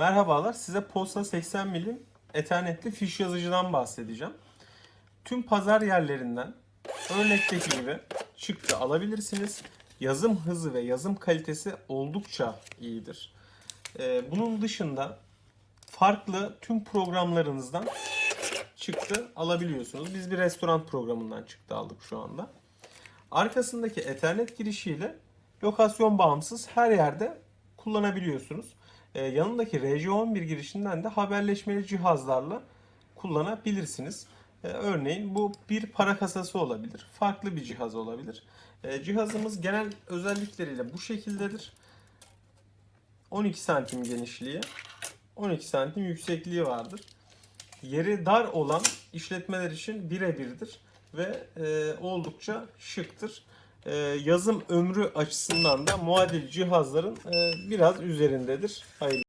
Merhabalar, size Posta 80 milim Ethernet'li fiş yazıcıdan bahsedeceğim. Tüm pazar yerlerinden örnekteki gibi çıktı alabilirsiniz. Yazım hızı ve yazım kalitesi oldukça iyidir. Ee, bunun dışında farklı tüm programlarınızdan çıktı alabiliyorsunuz. Biz bir restoran programından çıktı aldık şu anda. Arkasındaki Ethernet girişiyle lokasyon bağımsız her yerde kullanabiliyorsunuz. Ee, yanındaki RJ11 girişinden de haberleşmeli cihazlarla kullanabilirsiniz. Ee, örneğin bu bir para kasası olabilir. Farklı bir cihaz olabilir. Ee, cihazımız genel özellikleriyle bu şekildedir. 12 santim genişliği, 12 santim yüksekliği vardır. Yeri dar olan işletmeler için birebirdir ve e, oldukça şıktır. E, yazım ömrü açısından da muadil cihazların e, biraz üzerindedir. Hayırlı